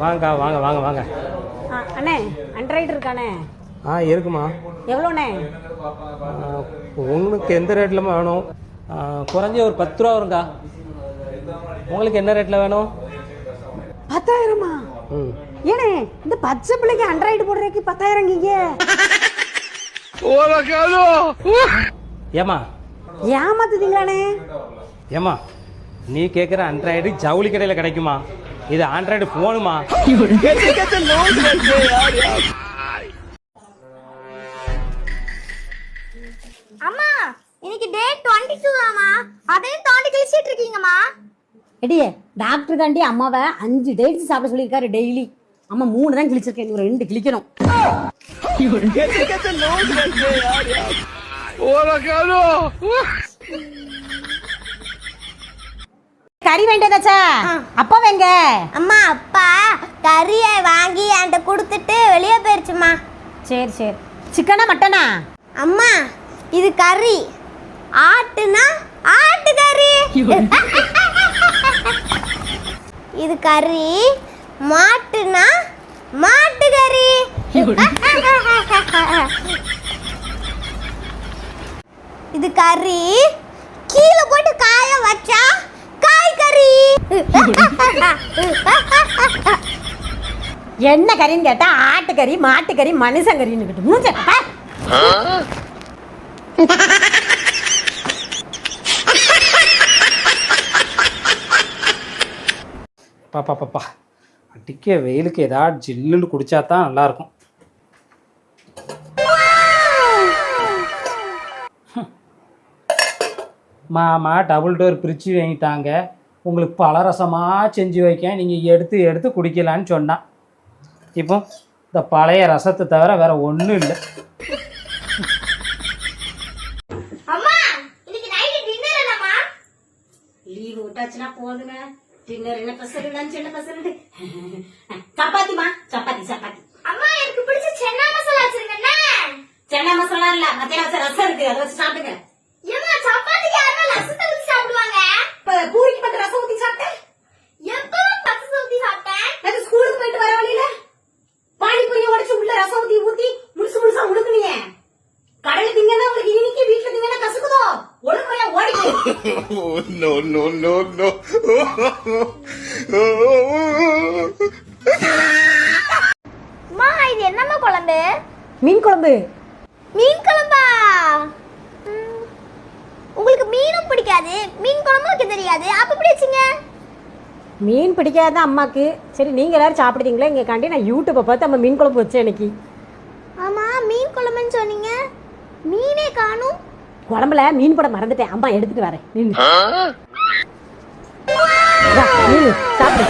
வாங்கக்கா வாங்க வாங்க வாங்க. அண்ணே அண்ட்ராய்டு இருக்கானே? ஆ இருக்குமா? எவ்வளோண்ணே? உங்களுக்கு எந்த ரேட்டில் வேணும்? குறைஞ்ச ஒரு பத்து ரூபா வருங்கக்கா உங்களுக்கு என்ன ரேட்டில் வேணும்? பத்தாயிரமா? ம். ஏனே இந்த பச்சை பிள்ளைக்கு அண்ட்ராய்டு போடுறதுக்கு பத்தாயிரம் கீங்க ஏமா ஏமாத்துதீங்களாண்ணே? ஏமா நீ கேட்குற ஆண்ட்ராய்டு ஜவுளி கடையில் கிடைக்குமா? இது ஆண்ட்ராய்டு ஃபோனுமா அம்மா இன்னைக்கு டேட் டுவெண்ட்டி டூ ஆமா. அதையும் தாண்டி கழிச்சிட்டு இருக்கீங்கம்மா. எடியே டாக்டர் தாண்டி அம்மாவை அஞ்சு டேட்ஸ் சாப்பிட சொல்லியிருக்காரு டெய்லி அம்மா மூணு தான் கிழிச்சிருக்கேன். இன்னும் ரெண்டு கிழிக்கணும். கறி வேண்டியதாச்சா அப்பா வெங்க. அம்மா அப்பா கறியை வாங்கி என்கிட்ட கொடுத்துட்டு வெளியே போயிருச்சுமா சரி சரி. சிக்கனா மட்டனா? அம்மா இது கறி. ஆட்டுனா ஆட்டு கறி. இது கறி மாட்டுனா மாட்டு கறி. இது கறி என்ன கறின்னு கேட்டா ஆட்டுக்கறி மாட்டுக்கறி மனுஷங்கறின்னு கிட்ட மூஞ்ச பாப்பா பாப்பா அடிக்க வெயிலுக்கு ஏதாவது ஜில்லுன்னு குடிச்சா தான் நல்லாயிருக்கும். மாமா டபுள் டோர் பிரிட்ஜு வாங்கிட்டாங்க. உங்களுக்கு பலரசமாக செஞ்சு வைக்க நீங்கள் எடுத்து எடுத்து குடிக்கலான்னு சொன்னான் இப்போ இந்த பழைய ரசத்தை தவிர வேற ஒன்றும் இல்லை. லீவு விட்டாச்சுன்னா போதுங்க. டின்னர் என்ன லஞ்ச் என்ன சப்பாத்திமா சப்பாத்தி சப்பாத்தி. அம்மா எனக்கு பிடிச்ச சென்னா மசாலா வச்சிருக்கேன்ன சென்னை மசாலா இல்ல மத்திய வச்ச ரசம் இருக்கு. அதை வச்சு சாப்பிடுங்க. Oh, no, no, no, no. அம்மா இது என்னம்மா குழம்பு? மீன் குழம்பு. மீன் குழம்பா? ம், உங்களுக்கு மீனும் பிடிக்காது. மீன் குழம்பும் வைக்க தெரியாது. அப்ப எப்படி வச்சீங்க? மீன் பிடிக்காத அம்மாக்கு. சரி நீங்க எல்லாரும் சாப்பிடுறீங்களா இங்க காண்டி நான் யூடியூப்பை பார்த்து நம்ம மீன் குழம்பு வச்சேன் இன்னைக்கு. ஆமா மீன் குழம்புன்னு சொன்னீங்க. மீனே காணும். குழம்புல மீன் போட மறந்துட்டேன். அம்மா எடுத்துட்டு வரேன். நின்னு. சாப்பிடு.